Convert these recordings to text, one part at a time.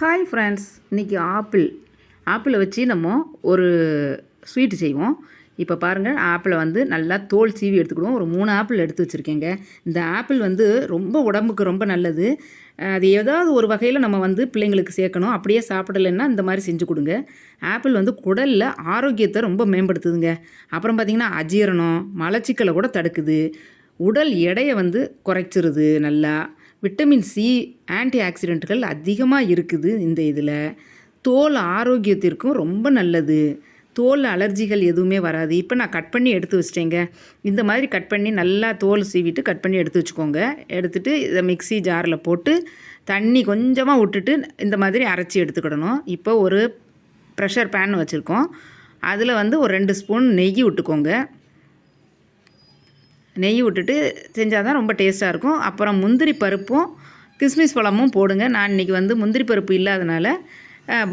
Hi friends இன்றைக்கி apple. ஆப்பிளை வச்சு நம்ம ஒரு ஸ்வீட்டு செய்வோம். இப்போ பாருங்கள் ஆப்பிளை வந்து நல்லா தோல் சீவி எடுத்துக்கிடுவோம். ஒரு மூணு ஆப்பிள் எடுத்து வச்சுருக்கேங்க. இந்த ஆப்பிள் வந்து ரொம்ப உடம்புக்கு ரொம்ப நல்லது. அது ஏதாவது ஒரு வகையில் நம்ம வந்து பிள்ளைங்களுக்கு சேர்க்கணும். அப்படியே சாப்பிடலைன்னா இந்த மாதிரி செஞ்சு கொடுங்க. ஆப்பிள் வந்து குடலில் ஆரோக்கியத்தை ரொம்ப மேம்படுத்துதுங்க. அப்புறம் பார்த்திங்கன்னா அஜீரணம் மலச்சிக்கலை கூட தடுக்குது. உடல் எடையை வந்து குறைச்சிருது நல்லா. விட்டமின் சி ஆன்டி ஆக்சிடெண்ட்டுகள் அதிகமாக இருக்குது இந்த இதில். தோல் ஆரோக்கியத்திற்கும் ரொம்ப நல்லது. தோல் அலர்ஜிகள் எதுவுமே வராது. இப்போ நான் கட் பண்ணி எடுத்து வச்சிட்டேங்க. இந்த மாதிரி கட் பண்ணி நல்லா தோல் சீவிட்டு கட் பண்ணி எடுத்து வச்சுக்கோங்க. எடுத்துகிட்டு இதை மிக்சி ஜாரில் போட்டு தண்ணி கொஞ்சமாக விட்டுட்டு இந்த மாதிரி அரைச்சி எடுத்துக்கிடணும். இப்போ ஒரு ப்ரெஷர் பேன் வச்சுருக்கோம். அதில் வந்து ஒரு ரெண்டு ஸ்பூன் நெய் விட்டுக்கோங்க. நெய் விட்டுட்டு செஞ்சால் தான் ரொம்ப டேஸ்ட்டாக இருக்கும். அப்புறம் முந்திரி பருப்பும் கிஸ்மிஸ் பழமும் போடுங்க. நான் இன்றைக்கி வந்து முந்திரி பருப்பு இல்லாதனால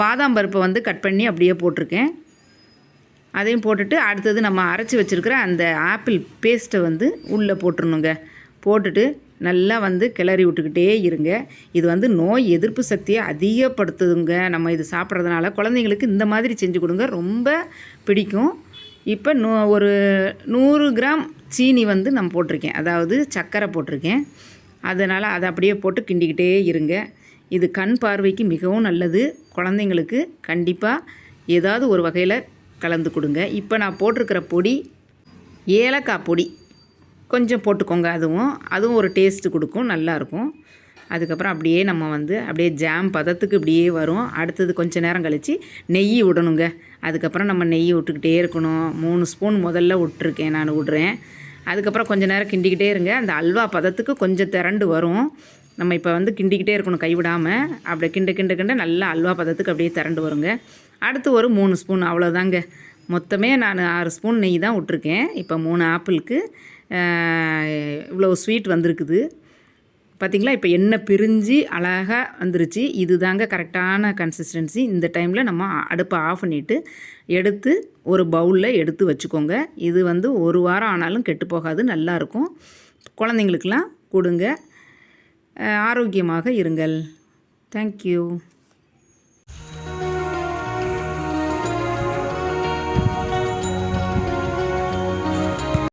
பாதாம் பருப்பை வந்து கட் பண்ணி அப்படியே போட்டிருக்கேன். அதையும் போட்டுட்டு அடுத்தது நம்ம அரைச்சி வச்சுருக்கிற அந்த ஆப்பிள் பேஸ்ட்டை வந்து உள்ளே போட்டுருணுங்க போட்டுட்டு நல்லா வந்து கிளறி விட்டுக்கிட்டே இருங்க. இது வந்து நோய் எதிர்ப்பு சக்தியை அதிகப்படுத்துதுங்க. நம்ம இது சாப்பிட்றதுனால குழந்தைங்களுக்கு இந்த மாதிரி செஞ்சு கொடுங்க. ரொம்ப பிடிக்கும். இப்போ நூ ஒரு நூறு கிராம் சீனி வந்து நான் போட்டிருக்கேன். அதாவது சர்க்கரை போட்டிருக்கேன். அதனால் அதை அப்படியே போட்டு கிண்டிக்கிட்டே இருங்க. இது கண் பார்வைக்கு மிகவும் நல்லது. குழந்தைங்களுக்கு கண்டிப்பாக ஏதாவது ஒரு வகையில் கலந்து கொடுங்க. இப்போ நான் போட்டிருக்கிற பொடி ஏலக்காய் பொடி. கொஞ்சம் போட்டுக்கோங்க அதுவும். அதுவும் ஒரு டேஸ்ட்டு கொடுக்கும். நல்லாயிருக்கும் அதுக்கப்புறம் அப்படியே நம்ம வந்து அப்படியே ஜாம் பதத்துக்கு இப்படியே வரும். அடுத்தது கொஞ்சம் நேரம் கழித்து நெய் விடணுங்க அதுக்கப்புறம் நம்ம நெய் விட்டுக்கிட்டே இருக்கணும். மூணு ஸ்பூன் முதல்ல விட்டுருக்கேன் நான் விட்றேன். அதுக்கப்புறம் கொஞ்சம் நேரம் கிண்டிக்கிட்டே இருங்க. அந்த அல்வா பதத்துக்கு கொஞ்சம் திரண்டு வரும். நம்ம இப்போ வந்து கிண்டிக்கிட்டே இருக்கணும் கைவிடாமல் அப்படி கிண்ட கிண்ட கிண்ட நல்லா அல்வா பதத்துக்கு அப்படியே திரண்டு வருங்க. அடுத்து ஒரு மூணு ஸ்பூன் அவ்வளோதாங்க மொத்தமே நான் ஆறு ஸ்பூன் நெய் தான் விட்ருக்கேன் இப்போ மூணு ஆப்பிளுக்கு இவ்வளோ ஸ்வீட் வந்திருக்குது. பார்த்திங்களா இப்போ எண்ணெய் பிரிஞ்சு அழகாக வந்துருச்சு. இது தாங்க கரெக்டான கன்சிஸ்டன்சி இந்த டைமில் நம்ம அடுப்பை ஆஃப் பண்ணிவிட்டு எடுத்து ஒரு பவுலில் எடுத்து வச்சுக்கோங்க. இது வந்து ஒரு வாரம் ஆனாலும் கெட்டு போகாது நல்லாயிருக்கும் குழந்தைங்களுக்கெல்லாம் கொடுங்க. ஆரோக்கியமாக இருங்கள். தேங்க்யூ